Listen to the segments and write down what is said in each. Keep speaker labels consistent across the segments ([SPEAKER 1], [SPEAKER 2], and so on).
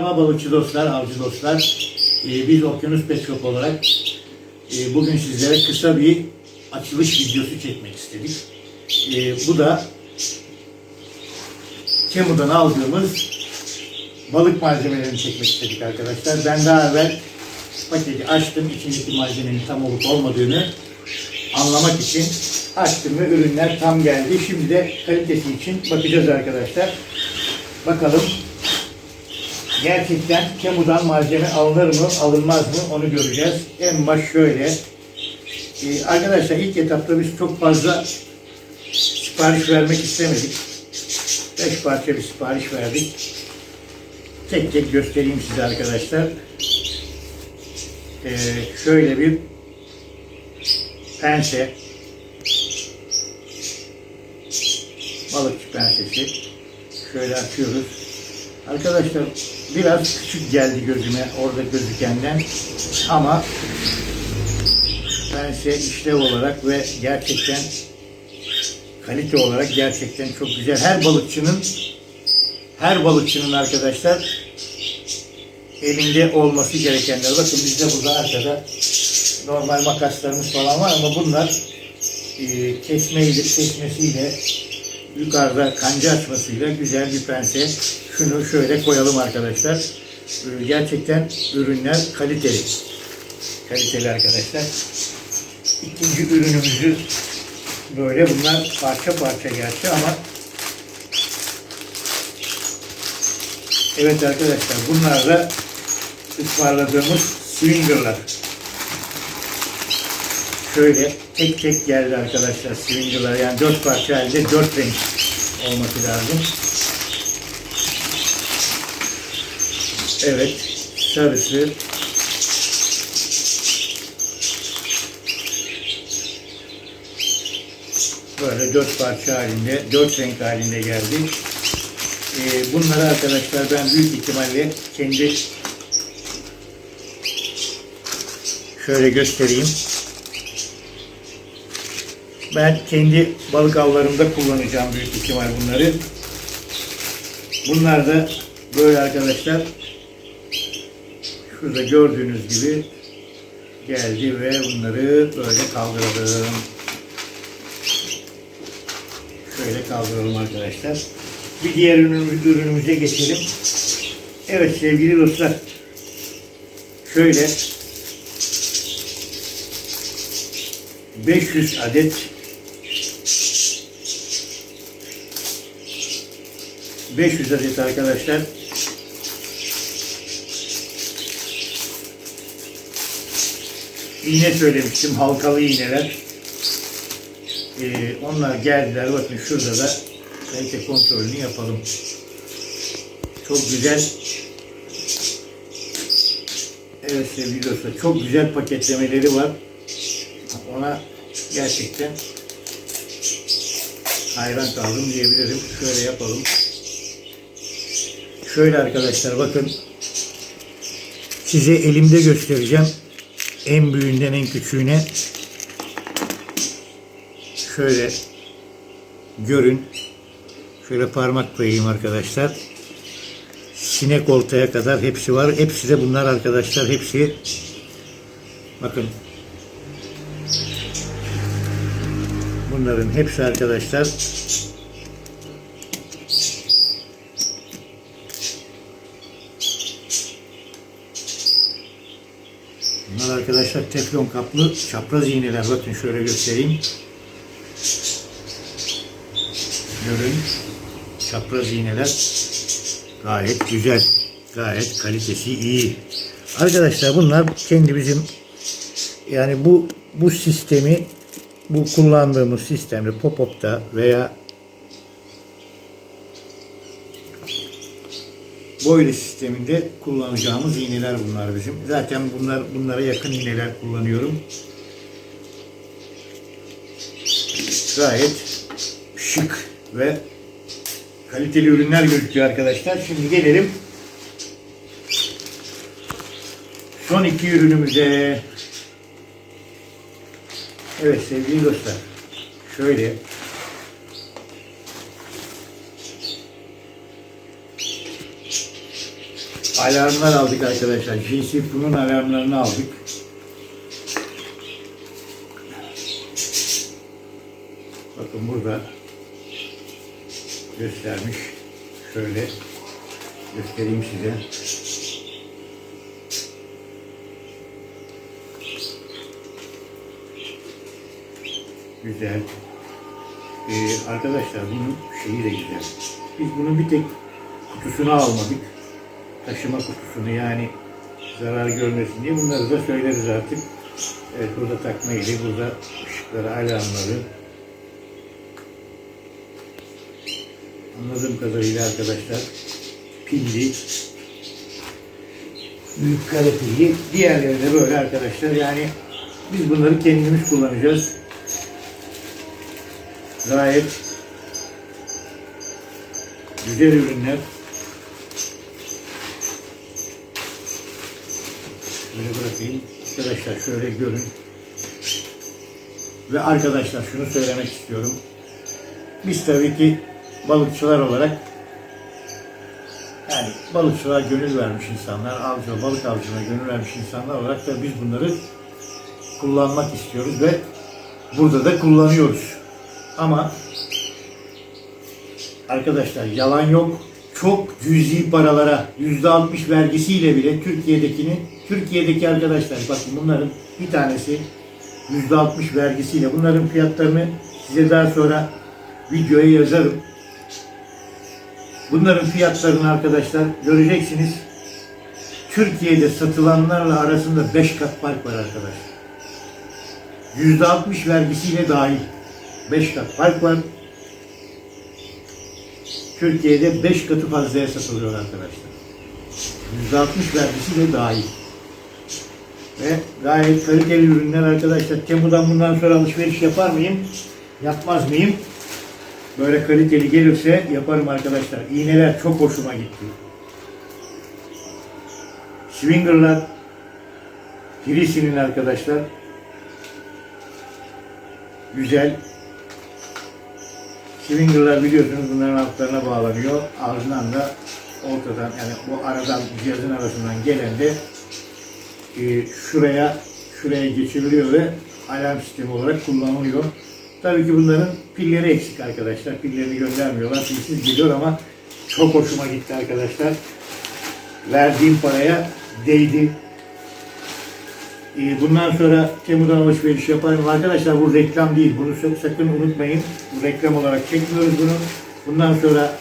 [SPEAKER 1] Merhaba balıkçı dostlar, avcı dostlar. Ee, biz Okyanus Pet Shop olarak e, bugün sizlere kısa bir açılış videosu çekmek istedik. Ee, bu da Temu'dan aldığımız balık malzemelerini çekmek istedik arkadaşlar. Ben daha evvel paketi açtım. İçindeki malzemenin tam olup olmadığını anlamak için açtım ve ürünler tam geldi. Şimdi de kalitesi için bakacağız arkadaşlar. Bakalım gerçekten Temu'dan malzeme alınır mı alınmaz mı onu göreceğiz. En baş şöyle. Ee, arkadaşlar ilk etapta biz çok fazla sipariş vermek istemedik. 5 parça bir sipariş verdik. Tek tek göstereyim size arkadaşlar. Ee, şöyle bir pense balıkçı pensesi şöyle açıyoruz. Arkadaşlar biraz küçük geldi gözüme orada gözükenden ama pense işlev olarak ve gerçekten kalite olarak gerçekten çok güzel. Her balıkçının her balıkçının arkadaşlar elinde olması gerekenler. Bakın bizde burada arkada normal makaslarımız falan var ama bunlar e, kesmeyle, kesmesiyle yukarıda kanca açmasıyla güzel bir pense. Şunu şöyle koyalım arkadaşlar. E, gerçekten ürünler kaliteli. Kaliteli arkadaşlar. İkinci ürünümüzü böyle bunlar parça parça gerçi ama Evet arkadaşlar bunlar da ısmarladığımız swingerlar. Şöyle tek tek geldi arkadaşlar swingerlar yani dört parça halde dört renk olması lazım. Evet sarısı böyle dört parça halinde dört renk halinde geldi. Ee, bunları arkadaşlar ben büyük ihtimalle kendi şöyle göstereyim. Ben kendi balık avlarımda kullanacağım büyük ihtimal bunları. Bunlar da böyle arkadaşlar şurada gördüğünüz gibi geldi ve bunları böyle kaldıralım. Şöyle kaldıralım arkadaşlar. Bir diğer ürünümüz, ürünümüze geçelim. Evet sevgili dostlar. Şöyle 500 adet ...500 adet arkadaşlar... ...iğne söylemiştim... ...halkalı iğneler... Ee, ...onlar geldiler... ...bakın şurada da... ...kalite kontrolünü yapalım... ...çok güzel... ...evet sevgili dostlar... ...çok güzel paketlemeleri var... ...ona gerçekten hayran kaldım diyebilirim. Şöyle yapalım. Şöyle arkadaşlar bakın. Size elimde göstereceğim. En büyüğünden en küçüğüne. Şöyle görün. Şöyle parmak koyayım arkadaşlar. Sinek oltaya kadar hepsi var. Hepsi de bunlar arkadaşlar. Hepsi bakın Bunların hepsi arkadaşlar Bunlar arkadaşlar teflon kaplı çapraz iğneler. Bakın şöyle göstereyim. Görün. Çapraz iğneler. Gayet güzel. Gayet kalitesi iyi. Arkadaşlar bunlar kendi bizim yani bu bu sistemi bu kullandığımız sistemde pop-up'ta veya boylu sisteminde kullanacağımız iğneler bunlar bizim. Zaten bunlar bunlara yakın iğneler kullanıyorum. Gayet şık ve kaliteli ürünler gözüküyor arkadaşlar. Şimdi gelelim son iki ürünümüze. Evet sevgili dostlar. Şöyle alarmlar aldık arkadaşlar. JC bunun alarmlarını aldık. Bakın burada göstermiş. Şöyle göstereyim size. Güzel. Ee, arkadaşlar bunun şeyi de güzel. Biz bunun bir tek kutusunu almadık. Taşıma kutusunu yani zarar görmesin diye bunları da söyleriz artık. Evet burada takma yeri, burada ışıkları, alarmları. Anladığım kadarıyla arkadaşlar pilli, büyük kare pilli. Diğerleri de böyle arkadaşlar yani biz bunları kendimiz kullanacağız. Gayet güzel ürünler. Böyle bırakayım. Arkadaşlar şöyle görün. Ve arkadaşlar şunu söylemek istiyorum. Biz tabii ki balıkçılar olarak yani balıkçılığa gönül vermiş insanlar, avcı, balık avcılığına gönül vermiş insanlar olarak da biz bunları kullanmak istiyoruz ve burada da kullanıyoruz. Ama arkadaşlar yalan yok. Çok cüzi paralara yüzde altmış vergisiyle bile Türkiye'dekini Türkiye'deki arkadaşlar bakın bunların bir tanesi yüzde altmış vergisiyle bunların fiyatlarını size daha sonra videoya yazarım. Bunların fiyatlarını arkadaşlar göreceksiniz. Türkiye'de satılanlarla arasında 5 kat fark var arkadaşlar. Yüzde altmış vergisiyle dahil. 5 kat fark var. Türkiye'de 5 katı fazlaya satılıyor arkadaşlar. %60 vergisiyle dahil. Ve gayet kaliteli ürünler arkadaşlar. Temu'dan bundan sonra alışveriş yapar mıyım? Yapmaz mıyım? Böyle kaliteli gelirse yaparım arkadaşlar. İğneler çok hoşuma gitti. Swinger'lar Filistin'in arkadaşlar. Güzel. Swinger'lar biliyorsunuz bunların altlarına bağlanıyor. Ardından da ortadan yani bu aradan cihazın arasından gelen de e, şuraya şuraya geçiriliyor ve alarm sistemi olarak kullanılıyor. Tabii ki bunların pilleri eksik arkadaşlar. Pillerini göndermiyorlar. Pilsiz geliyor ama çok hoşuma gitti arkadaşlar. Verdiğim paraya değdi. Ee, Bundan sonra Temu'dan alışveriş yaparım. Arkadaşlar bu reklam değil. Bunu sak- sakın unutmayın. Bu reklam olarak çekmiyoruz bunu. Bundan sonra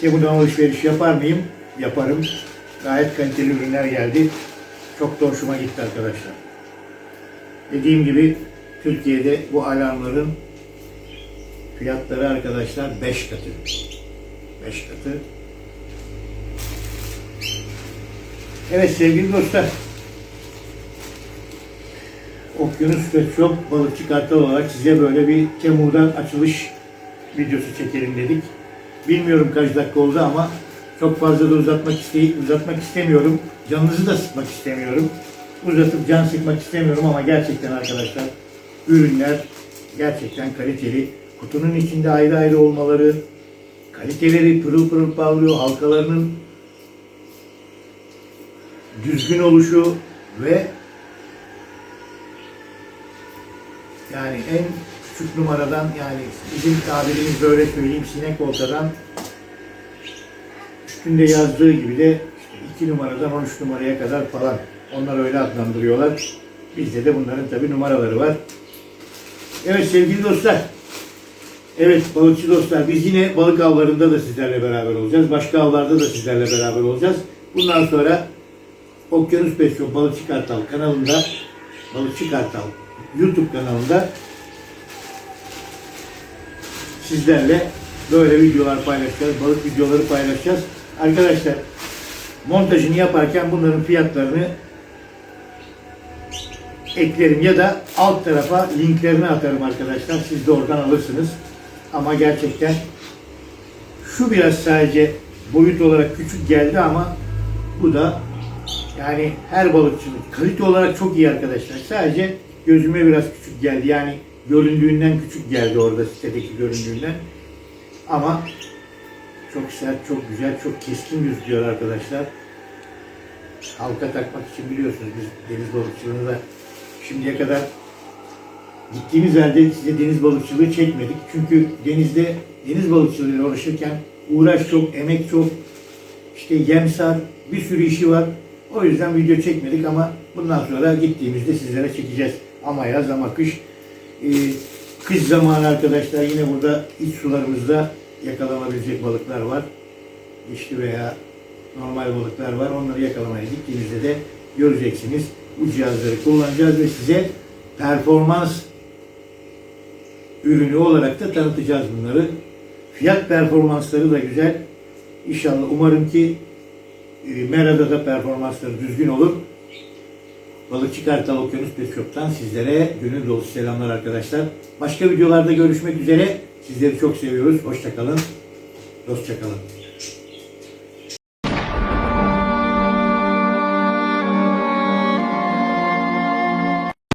[SPEAKER 1] Temu'dan alışveriş yapar mıyım? Yaparım. Gayet kaliteli ürünler geldi. Çok da hoşuma gitti arkadaşlar. Dediğim gibi Türkiye'de bu alarmların fiyatları arkadaşlar 5 katı. 5 katı. Evet sevgili dostlar. Okyanus ve Shop balıkçı kartal olarak size böyle bir Temu'dan açılış videosu çekelim dedik. Bilmiyorum kaç dakika oldu ama çok fazla da uzatmak isteyip uzatmak istemiyorum. Canınızı da sıkmak istemiyorum. Uzatıp can sıkmak istemiyorum ama gerçekten arkadaşlar ürünler gerçekten kaliteli. Kutunun içinde ayrı ayrı olmaları, kaliteleri pırıl pırıl parlıyor, halkalarının düzgün oluşu ve yani en küçük numaradan yani bizim tabirimiz böyle söyleyeyim sinek oltadan üstünde yazdığı gibi de işte 2 numaradan 13 numaraya kadar falan onlar öyle adlandırıyorlar. Bizde de bunların tabi numaraları var. Evet sevgili dostlar. Evet balıkçı dostlar biz yine balık avlarında da sizlerle beraber olacağız. Başka avlarda da sizlerle beraber olacağız. Bundan sonra Okyanus Besyo Balıkçı Kartal kanalında Balıkçı Kartal YouTube kanalında sizlerle böyle videolar paylaşacağız. Balık videoları paylaşacağız. Arkadaşlar montajını yaparken bunların fiyatlarını eklerim ya da alt tarafa linklerini atarım arkadaşlar. Siz de oradan alırsınız. Ama gerçekten şu biraz sadece boyut olarak küçük geldi ama bu da yani her balıkçının kalite olarak çok iyi arkadaşlar. Sadece gözüme biraz küçük geldi. Yani göründüğünden küçük geldi orada sitedeki göründüğünden. Ama çok sert, çok güzel, çok keskin gözüküyor arkadaşlar. halka takmak için biliyorsunuz biz deniz balıkçılığında şimdiye kadar gittiğimiz yerde size deniz balıkçılığı çekmedik. Çünkü denizde deniz balıkçılığıyla uğraşırken uğraş çok, emek çok, işte yemsar, bir sürü işi var. O yüzden video çekmedik ama bundan sonra gittiğimizde sizlere çekeceğiz. Ama yaz ama kış. Ee, kış zamanı arkadaşlar yine burada iç sularımızda yakalanabilecek balıklar var. Dişli veya normal balıklar var. Onları yakalamaya gittiğimizde de göreceksiniz. Bu cihazları kullanacağız ve size performans ürünü olarak da tanıtacağız bunları. Fiyat performansları da güzel. İnşallah umarım ki e, Mera'da da performansları düzgün olur. Balıkçı Kartal Okyanus Pet Shop'tan sizlere gönül dolusu selamlar arkadaşlar. Başka videolarda görüşmek üzere. Sizleri çok seviyoruz. Hoşçakalın. Dostça kalın.